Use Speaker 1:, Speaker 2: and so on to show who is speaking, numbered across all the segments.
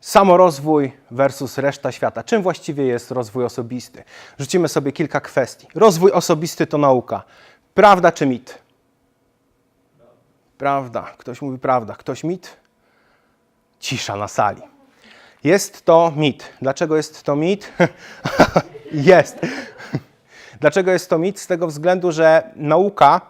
Speaker 1: Samorozwój versus reszta świata. Czym właściwie jest rozwój osobisty? Rzucimy sobie kilka kwestii. Rozwój osobisty to nauka. Prawda czy mit? Prawda. Ktoś mówi prawda. Ktoś mit? Cisza na sali. Jest to mit. Dlaczego jest to mit? jest. Dlaczego jest to mit? Z tego względu, że nauka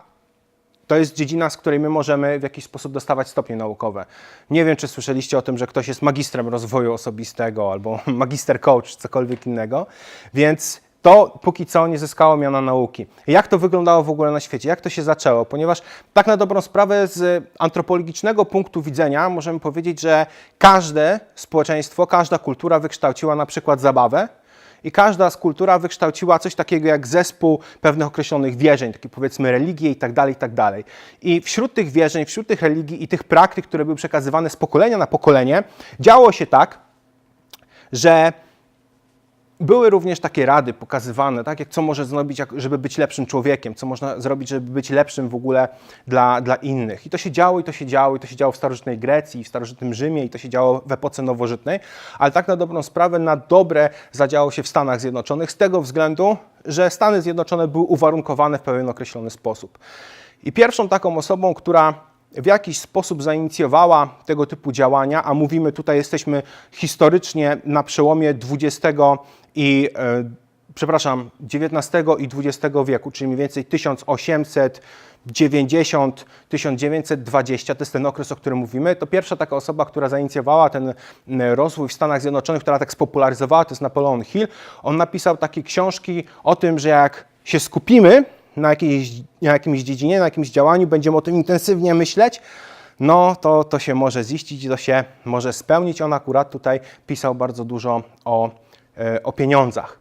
Speaker 1: to jest dziedzina, z której my możemy w jakiś sposób dostawać stopnie naukowe. Nie wiem, czy słyszeliście o tym, że ktoś jest magistrem rozwoju osobistego albo magister coach, cokolwiek innego, więc to póki co nie zyskało miana nauki. Jak to wyglądało w ogóle na świecie? Jak to się zaczęło? Ponieważ tak na dobrą sprawę z antropologicznego punktu widzenia możemy powiedzieć, że każde społeczeństwo, każda kultura wykształciła na przykład zabawę, i każda kultura wykształciła coś takiego jak zespół pewnych określonych wierzeń, takie powiedzmy religie i tak dalej, i tak dalej. I wśród tych wierzeń, wśród tych religii i tych praktyk, które były przekazywane z pokolenia na pokolenie, działo się tak, że były również takie rady pokazywane, tak, jak co może zrobić, jak- żeby być lepszym człowiekiem, co można zrobić, żeby być lepszym w ogóle dla, dla innych. I to się działo, i to się działo, i to się działo w starożytnej Grecji, w starożytnym Rzymie, i to się działo w epoce nowożytnej, ale tak na dobrą sprawę, na dobre zadziało się w Stanach Zjednoczonych z tego względu, że Stany Zjednoczone były uwarunkowane w pewien określony sposób. I pierwszą taką osobą, która w jakiś sposób zainicjowała tego typu działania, a mówimy tutaj, jesteśmy historycznie na przełomie XX i e, przepraszam, XIX i XX wieku, czyli mniej więcej 1890, 1920, to jest ten okres, o którym mówimy, to pierwsza taka osoba, która zainicjowała ten m, rozwój w Stanach Zjednoczonych, która tak spopularyzowała, to jest Napoleon Hill. On napisał takie książki o tym, że jak się skupimy na jakiejś, na jakimś dziedzinie, na jakimś działaniu, będziemy o tym intensywnie myśleć, no to, to się może ziścić, to się może spełnić. On akurat tutaj pisał bardzo dużo o, e, o pieniądzach.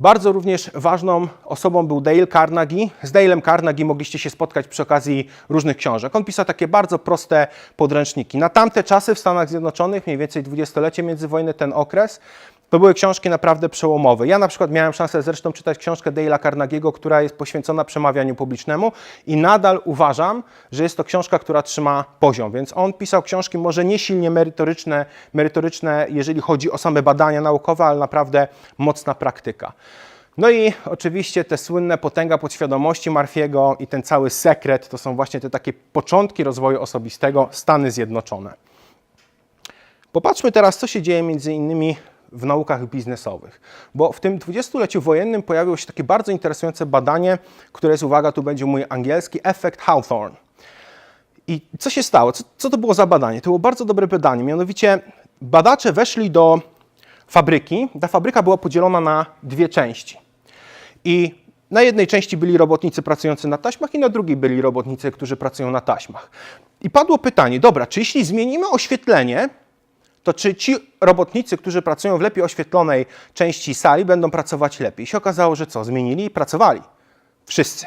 Speaker 1: Bardzo również ważną osobą był Dale Carnegie. Z Dalem Carnegie mogliście się spotkać przy okazji różnych książek. On pisał takie bardzo proste podręczniki. Na tamte czasy w Stanach Zjednoczonych, mniej więcej dwudziestolecie międzywojenne, ten okres, to były książki naprawdę przełomowe. Ja na przykład miałem szansę zresztą czytać książkę Dale'a Carnegie'ego, która jest poświęcona przemawianiu publicznemu i nadal uważam, że jest to książka, która trzyma poziom. Więc on pisał książki może nie silnie merytoryczne, merytoryczne jeżeli chodzi o same badania naukowe, ale naprawdę mocna praktyka. No i oczywiście te słynne potęga podświadomości Marfiego i ten cały sekret to są właśnie te takie początki rozwoju osobistego Stany Zjednoczone. Popatrzmy teraz, co się dzieje między innymi w naukach biznesowych. Bo w tym dwudziestoleciu wojennym pojawiło się takie bardzo interesujące badanie, które jest, uwaga, tu będzie mój angielski, efekt Hawthorne. I co się stało? Co, co to było za badanie? To było bardzo dobre badanie. Mianowicie badacze weszli do fabryki. Ta fabryka była podzielona na dwie części. I na jednej części byli robotnicy pracujący na taśmach, i na drugiej byli robotnicy, którzy pracują na taśmach. I padło pytanie: dobra, czy jeśli zmienimy oświetlenie, to czy ci robotnicy, którzy pracują w lepiej oświetlonej części sali, będą pracować lepiej? I się okazało, że co? Zmienili i pracowali. Wszyscy.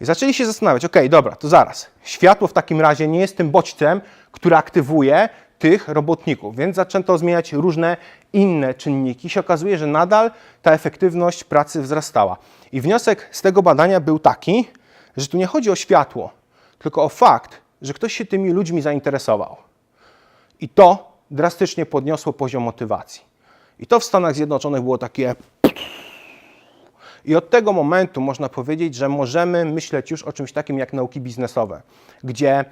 Speaker 1: I zaczęli się zastanawiać, ok, dobra, to zaraz. Światło w takim razie nie jest tym bodźcem, który aktywuje tych robotników, więc zaczęto zmieniać różne inne czynniki. I się okazuje, że nadal ta efektywność pracy wzrastała. I wniosek z tego badania był taki, że tu nie chodzi o światło, tylko o fakt, że ktoś się tymi ludźmi zainteresował. I to drastycznie podniosło poziom motywacji. I to w Stanach Zjednoczonych było takie. I od tego momentu można powiedzieć, że możemy myśleć już o czymś takim jak nauki biznesowe, gdzie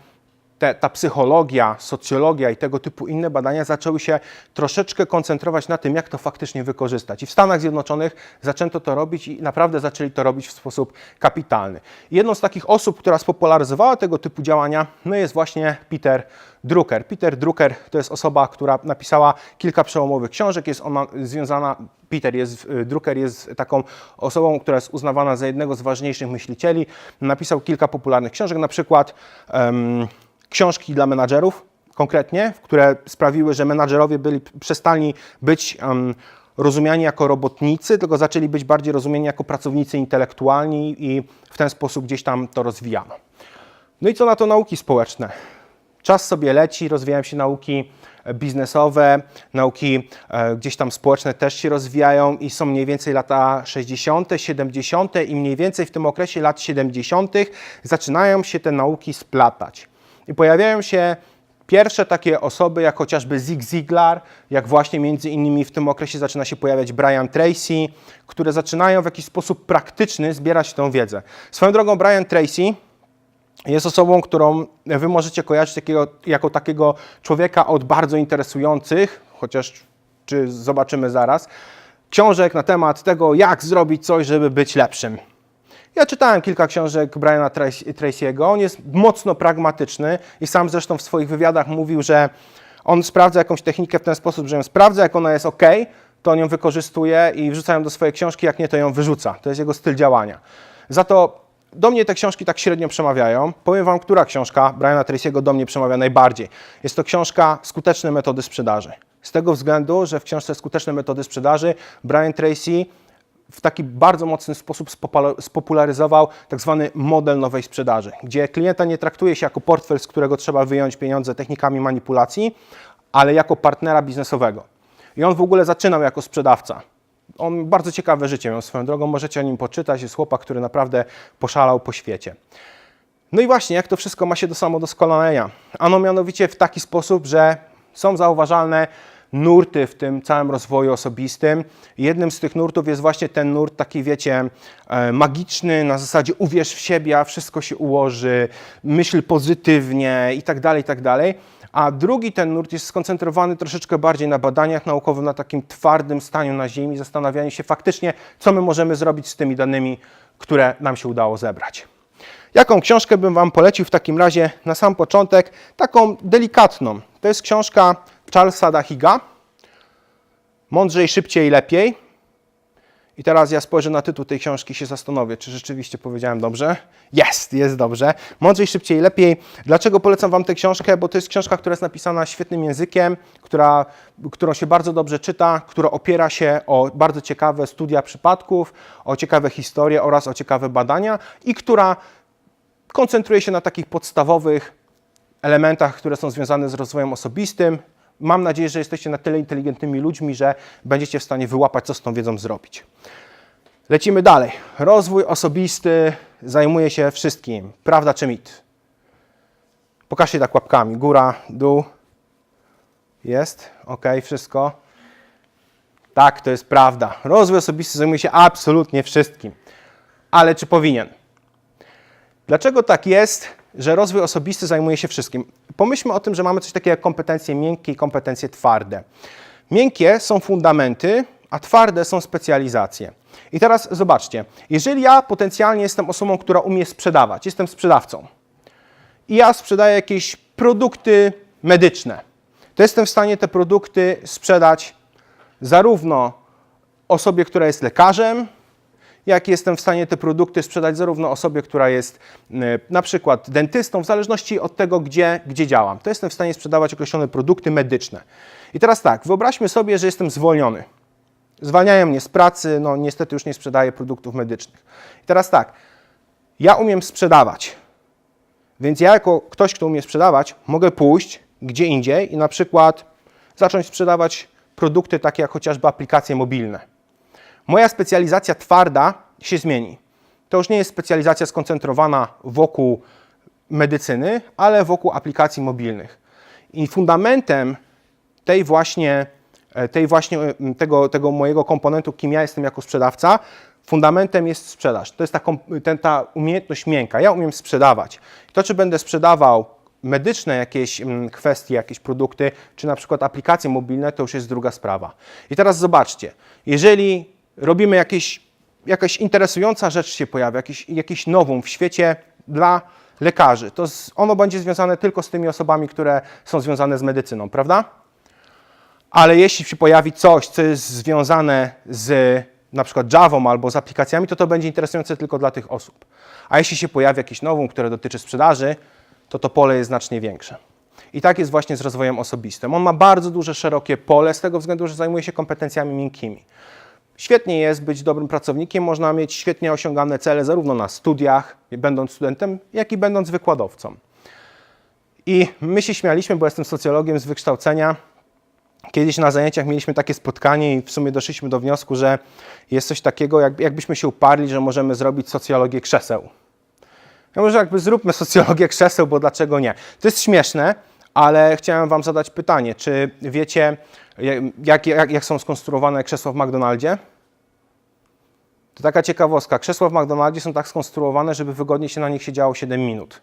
Speaker 1: te, ta psychologia, socjologia i tego typu inne badania zaczęły się troszeczkę koncentrować na tym, jak to faktycznie wykorzystać. I w Stanach Zjednoczonych zaczęto to robić i naprawdę zaczęli to robić w sposób kapitalny. Jedną z takich osób, która spopularyzowała tego typu działania, no jest właśnie Peter Drucker. Peter Drucker to jest osoba, która napisała kilka przełomowych książek, jest ona związana Peter jest, y, Drucker jest taką osobą, która jest uznawana za jednego z ważniejszych myślicieli. Napisał kilka popularnych książek, na przykład em, książki dla menadżerów, konkretnie, które sprawiły, że menadżerowie byli, przestali być em, rozumiani jako robotnicy, tylko zaczęli być bardziej rozumieni jako pracownicy intelektualni i w ten sposób gdzieś tam to rozwijano. No i co na to nauki społeczne? Czas sobie leci, rozwijają się nauki e, biznesowe, nauki e, gdzieś tam społeczne też się rozwijają i są mniej więcej lata 60., 70. i mniej więcej w tym okresie lat 70. zaczynają się te nauki splatać. I pojawiają się Pierwsze takie osoby, jak chociażby Zig Ziglar, jak właśnie między innymi w tym okresie zaczyna się pojawiać Brian Tracy, które zaczynają w jakiś sposób praktyczny zbierać tą wiedzę. Swoją drogą Brian Tracy jest osobą, którą wy możecie kojarzyć takiego, jako takiego człowieka od bardzo interesujących, chociaż czy zobaczymy zaraz, książek na temat tego, jak zrobić coś, żeby być lepszym. Ja czytałem kilka książek Briana Tracy- Tracy'ego. On jest mocno pragmatyczny i sam zresztą w swoich wywiadach mówił, że on sprawdza jakąś technikę w ten sposób, że ją sprawdza, jak ona jest ok, to on ją wykorzystuje i wrzuca ją do swojej książki, jak nie, to ją wyrzuca. To jest jego styl działania. Za to do mnie te książki tak średnio przemawiają. Powiem Wam, która książka Briana Tracy'ego do mnie przemawia najbardziej. Jest to książka Skuteczne metody sprzedaży. Z tego względu, że w książce Skuteczne metody sprzedaży Brian Tracy w taki bardzo mocny sposób spopula- spopularyzował tak zwany model nowej sprzedaży, gdzie klienta nie traktuje się jako portfel, z którego trzeba wyjąć pieniądze technikami manipulacji, ale jako partnera biznesowego. I on w ogóle zaczynał jako sprzedawca. On bardzo ciekawe życie miał swoją drogą, możecie o nim poczytać. Jest chłopak, który naprawdę poszalał po świecie. No i właśnie, jak to wszystko ma się do samodoskonalenia? Ano mianowicie w taki sposób, że są zauważalne nurty w tym całym rozwoju osobistym. Jednym z tych nurtów jest właśnie ten nurt taki, wiecie, e, magiczny, na zasadzie uwierz w siebie, a wszystko się ułoży, myśl pozytywnie i tak dalej, i tak dalej. A drugi ten nurt jest skoncentrowany troszeczkę bardziej na badaniach naukowych, na takim twardym staniu na ziemi, zastanawianiu się faktycznie, co my możemy zrobić z tymi danymi, które nam się udało zebrać. Jaką książkę bym Wam polecił w takim razie na sam początek? Taką delikatną. To jest książka Charlesa Dahiga. Mądrzej, szybciej, lepiej. I teraz ja spojrzę na tytuł tej książki się zastanowię, czy rzeczywiście powiedziałem dobrze. Jest, jest dobrze. Mądrzej, szybciej, lepiej. Dlaczego polecam Wam tę książkę? Bo to jest książka, która jest napisana świetnym językiem, która, którą się bardzo dobrze czyta, która opiera się o bardzo ciekawe studia przypadków, o ciekawe historie oraz o ciekawe badania i która koncentruje się na takich podstawowych elementach, które są związane z rozwojem osobistym. Mam nadzieję, że jesteście na tyle inteligentnymi ludźmi, że będziecie w stanie wyłapać, co z tą wiedzą zrobić. Lecimy dalej. Rozwój osobisty zajmuje się wszystkim. Prawda czy mit? Pokażcie tak łapkami. Góra, dół. Jest? Ok, wszystko. Tak, to jest prawda. Rozwój osobisty zajmuje się absolutnie wszystkim. Ale czy powinien? Dlaczego tak jest, że rozwój osobisty zajmuje się wszystkim? Pomyślmy o tym, że mamy coś takiego jak kompetencje miękkie i kompetencje twarde. Miękkie są fundamenty, a twarde są specjalizacje. I teraz zobaczcie, jeżeli ja potencjalnie jestem osobą, która umie sprzedawać, jestem sprzedawcą i ja sprzedaję jakieś produkty medyczne, to jestem w stanie te produkty sprzedać zarówno osobie, która jest lekarzem, jak jestem w stanie te produkty sprzedać zarówno osobie, która jest y, na przykład dentystą, w zależności od tego, gdzie, gdzie działam. To jestem w stanie sprzedawać określone produkty medyczne. I teraz tak, wyobraźmy sobie, że jestem zwolniony. Zwalniają mnie z pracy, no niestety już nie sprzedaję produktów medycznych. I teraz tak, ja umiem sprzedawać, więc ja jako ktoś, kto umie sprzedawać, mogę pójść gdzie indziej i na przykład zacząć sprzedawać produkty takie jak chociażby aplikacje mobilne moja specjalizacja twarda się zmieni. To już nie jest specjalizacja skoncentrowana wokół medycyny, ale wokół aplikacji mobilnych. I fundamentem tej właśnie, e, tej właśnie e, tego, tego mojego komponentu, kim ja jestem jako sprzedawca, fundamentem jest sprzedaż. To jest ta, ten, ta umiejętność miękka. Ja umiem sprzedawać. To, czy będę sprzedawał medyczne jakieś mm, kwestie, jakieś produkty, czy na przykład aplikacje mobilne, to już jest druga sprawa. I teraz zobaczcie, jeżeli robimy jakieś, jakaś interesująca rzecz się pojawia, jakiś, jakiś nowum w świecie dla lekarzy, to z, ono będzie związane tylko z tymi osobami, które są związane z medycyną, prawda? Ale jeśli się pojawi coś, co jest związane z na przykład Javą albo z aplikacjami, to to będzie interesujące tylko dla tych osób. A jeśli się pojawi jakieś nowum, które dotyczy sprzedaży, to to pole jest znacznie większe. I tak jest właśnie z rozwojem osobistym. On ma bardzo duże, szerokie pole z tego względu, że zajmuje się kompetencjami miękkimi. Świetnie jest być dobrym pracownikiem, można mieć świetnie osiągane cele zarówno na studiach, będąc studentem, jak i będąc wykładowcą. I my się śmialiśmy, bo jestem socjologiem z wykształcenia. Kiedyś na zajęciach mieliśmy takie spotkanie i w sumie doszliśmy do wniosku, że jest coś takiego, jak, jakbyśmy się uparli, że możemy zrobić socjologię krzeseł. Ja może jakby zróbmy socjologię krzeseł, bo dlaczego nie? To jest śmieszne, ale chciałem Wam zadać pytanie, czy wiecie, jak, jak, jak są skonstruowane krzesła w McDonaldzie? To taka ciekawostka. Krzesła w McDonaldzie są tak skonstruowane, żeby wygodnie się na nich siedziało 7 minut.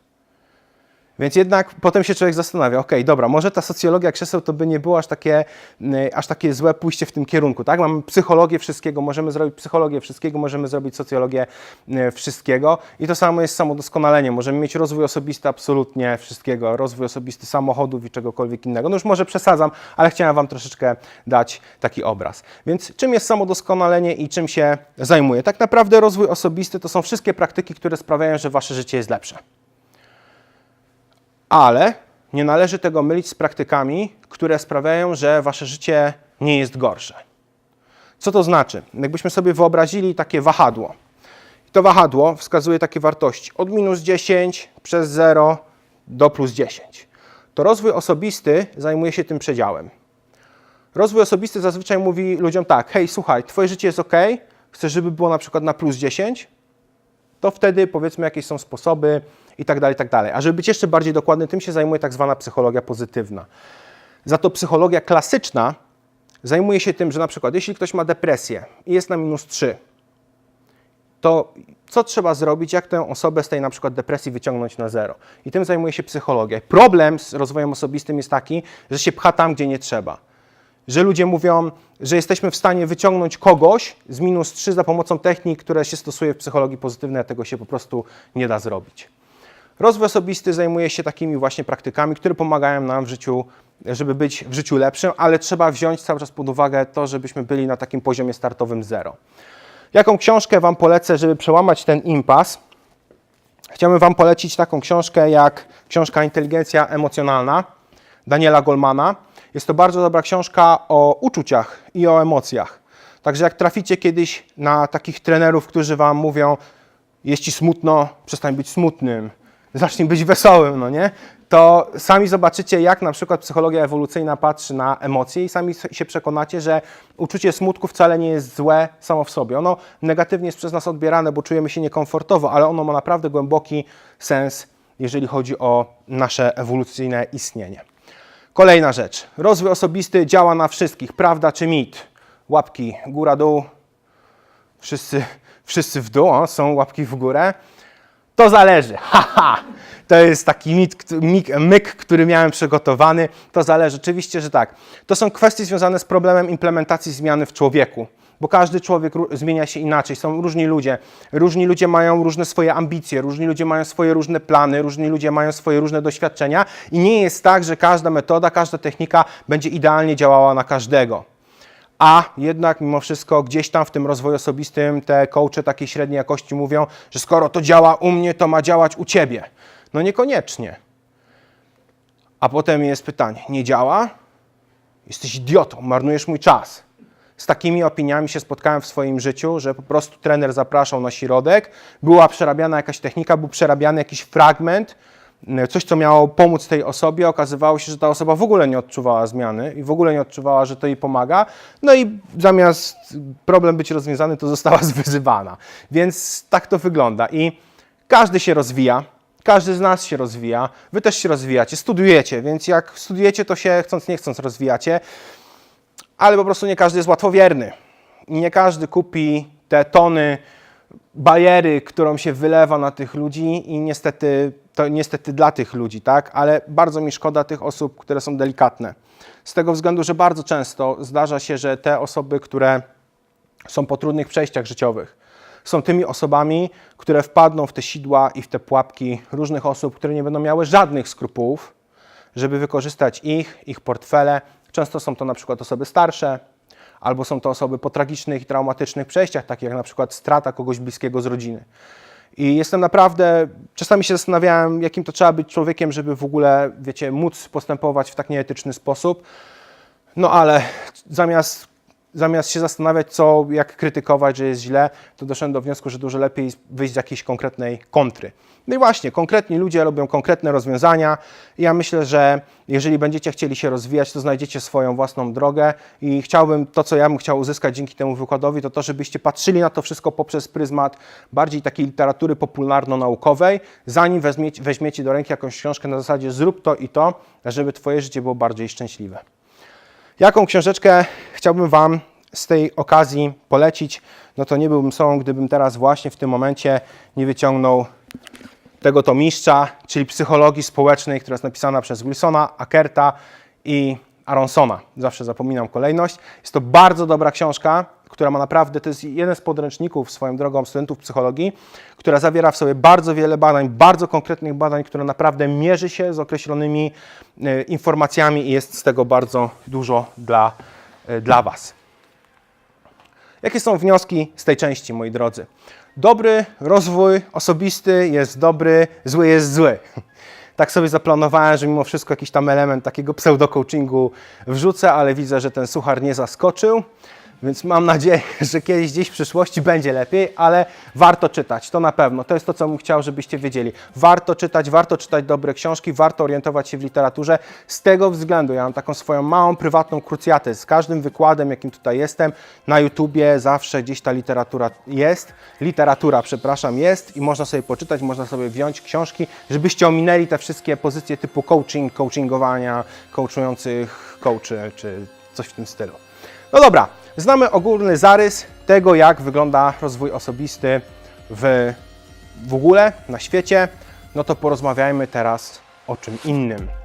Speaker 1: Więc jednak potem się człowiek zastanawia, okej, dobra, może ta socjologia krzeseł to by nie było aż takie, y, aż takie złe pójście w tym kierunku, tak? Mamy psychologię wszystkiego, możemy zrobić psychologię wszystkiego, możemy zrobić socjologię y, wszystkiego i to samo jest samodoskonalenie. Możemy mieć rozwój osobisty absolutnie wszystkiego, rozwój osobisty samochodów i czegokolwiek innego. No już może przesadzam, ale chciałem Wam troszeczkę dać taki obraz. Więc czym jest samodoskonalenie i czym się zajmuje? Tak naprawdę rozwój osobisty to są wszystkie praktyki, które sprawiają, że Wasze życie jest lepsze ale nie należy tego mylić z praktykami, które sprawiają, że wasze życie nie jest gorsze. Co to znaczy? Jakbyśmy sobie wyobrazili takie wahadło. To wahadło wskazuje takie wartości od minus 10 przez 0 do plus 10. To rozwój osobisty zajmuje się tym przedziałem. Rozwój osobisty zazwyczaj mówi ludziom tak: hej, słuchaj, twoje życie jest ok, chcesz, żeby było na przykład na plus 10, to wtedy powiedzmy jakieś są sposoby i tak dalej, i tak dalej. A żeby być jeszcze bardziej dokładny, tym się zajmuje tak zwana psychologia pozytywna. Za to psychologia klasyczna zajmuje się tym, że na przykład jeśli ktoś ma depresję i jest na minus 3, to co trzeba zrobić, jak tę osobę z tej na przykład depresji wyciągnąć na zero. I tym zajmuje się psychologia. Problem z rozwojem osobistym jest taki, że się pcha tam, gdzie nie trzeba. Że ludzie mówią, że jesteśmy w stanie wyciągnąć kogoś z minus 3 za pomocą technik, które się stosuje w psychologii pozytywnej, a tego się po prostu nie da zrobić. Rozwój osobisty zajmuje się takimi właśnie praktykami, które pomagają nam w życiu, żeby być w życiu lepszym, ale trzeba wziąć cały czas pod uwagę to, żebyśmy byli na takim poziomie startowym zero. Jaką książkę Wam polecę, żeby przełamać ten impas? Chciałbym Wam polecić taką książkę jak książka Inteligencja Emocjonalna Daniela Goldmana. Jest to bardzo dobra książka o uczuciach i o emocjach. Także jak traficie kiedyś na takich trenerów, którzy Wam mówią, jest Ci smutno, przestań być smutnym, zacznij być wesołym, no nie? To sami zobaczycie, jak na przykład psychologia ewolucyjna patrzy na emocje i sami się przekonacie, że uczucie smutku wcale nie jest złe samo w sobie. Ono negatywnie jest przez nas odbierane, bo czujemy się niekomfortowo, ale ono ma naprawdę głęboki sens, jeżeli chodzi o nasze ewolucyjne istnienie. Kolejna rzecz. Rozwój osobisty działa na wszystkich, prawda czy mit? Łapki góra-dół. Wszyscy, wszyscy w dół, o, są łapki w górę. To zależy. Haha! To jest taki mit, myk, myk, który miałem przygotowany. To zależy. Oczywiście, że tak. To są kwestie związane z problemem implementacji zmiany w człowieku. Bo każdy człowiek zmienia się inaczej, są różni ludzie. Różni ludzie mają różne swoje ambicje, różni ludzie mają swoje różne plany, różni ludzie mają swoje różne doświadczenia i nie jest tak, że każda metoda, każda technika będzie idealnie działała na każdego. A jednak mimo wszystko gdzieś tam w tym rozwoju osobistym te coache takiej średniej jakości mówią, że skoro to działa u mnie, to ma działać u ciebie. No niekoniecznie. A potem jest pytanie, nie działa? Jesteś idiotą, marnujesz mój czas. Z takimi opiniami się spotkałem w swoim życiu, że po prostu trener zapraszał na środek, była przerabiana jakaś technika, był przerabiany jakiś fragment, coś, co miało pomóc tej osobie. Okazywało się, że ta osoba w ogóle nie odczuwała zmiany i w ogóle nie odczuwała, że to jej pomaga. No i zamiast problem być rozwiązany, to została zwyzywana. Więc tak to wygląda. I każdy się rozwija. Każdy z nas się rozwija, wy też się rozwijacie, studiujecie, więc jak studiujecie, to się chcąc nie chcąc rozwijacie ale po prostu nie każdy jest łatwowierny. Nie każdy kupi te tony bajery, którą się wylewa na tych ludzi i niestety, to niestety dla tych ludzi, tak? Ale bardzo mi szkoda tych osób, które są delikatne. Z tego względu, że bardzo często zdarza się, że te osoby, które są po trudnych przejściach życiowych, są tymi osobami, które wpadną w te sidła i w te pułapki różnych osób, które nie będą miały żadnych skrupułów, żeby wykorzystać ich, ich portfele. Często są to na przykład osoby starsze, albo są to osoby po tragicznych i traumatycznych przejściach, takich jak na przykład strata kogoś bliskiego z rodziny. I jestem naprawdę, czasami się zastanawiałem, jakim to trzeba być człowiekiem, żeby w ogóle, wiecie, móc postępować w tak nieetyczny sposób. No ale zamiast zamiast się zastanawiać, co, jak krytykować, że jest źle, to doszedłem do wniosku, że dużo lepiej wyjść z jakiejś konkretnej kontry. No i właśnie, konkretni ludzie robią konkretne rozwiązania. Ja myślę, że jeżeli będziecie chcieli się rozwijać, to znajdziecie swoją własną drogę i chciałbym, to co ja bym chciał uzyskać dzięki temu wykładowi, to to, żebyście patrzyli na to wszystko poprzez pryzmat bardziej takiej literatury popularno-naukowej, zanim weźmiecie, weźmiecie do ręki jakąś książkę na zasadzie zrób to i to, żeby Twoje życie było bardziej szczęśliwe. Jaką książeczkę chciałbym Wam z tej okazji polecić? No to nie byłbym sobą, gdybym teraz właśnie w tym momencie nie wyciągnął tego tomiszcza, czyli psychologii społecznej, która jest napisana przez Wilsona, Ackerta i Aronsona. Zawsze zapominam kolejność. Jest to bardzo dobra książka, która ma naprawdę, to jest jeden z podręczników swoją drogą studentów psychologii, która zawiera w sobie bardzo wiele badań, bardzo konkretnych badań, które naprawdę mierzy się z określonymi e, informacjami i jest z tego bardzo dużo dla, e, dla Was. Jakie są wnioski z tej części, moi drodzy? Dobry rozwój osobisty jest dobry, zły jest zły. Tak sobie zaplanowałem, że mimo wszystko jakiś tam element takiego pseudo-coachingu wrzucę, ale widzę, że ten suchar nie zaskoczył. Więc mam nadzieję, że kiedyś gdzieś w przyszłości będzie lepiej, ale warto czytać, to na pewno. To jest to, co bym chciał, żebyście wiedzieli. Warto czytać, warto czytać dobre książki, warto orientować się w literaturze. Z tego względu ja mam taką swoją małą, prywatną krucjatę. Z każdym wykładem, jakim tutaj jestem, na YouTubie zawsze gdzieś ta literatura jest. Literatura, przepraszam, jest i można sobie poczytać, można sobie wziąć książki, żebyście ominęli te wszystkie pozycje typu coaching, coachingowania, coachujących coachy czy coś w tym stylu. No dobra, znamy ogólny zarys tego, jak wygląda rozwój osobisty w, w ogóle na świecie. No to porozmawiajmy teraz o czym innym.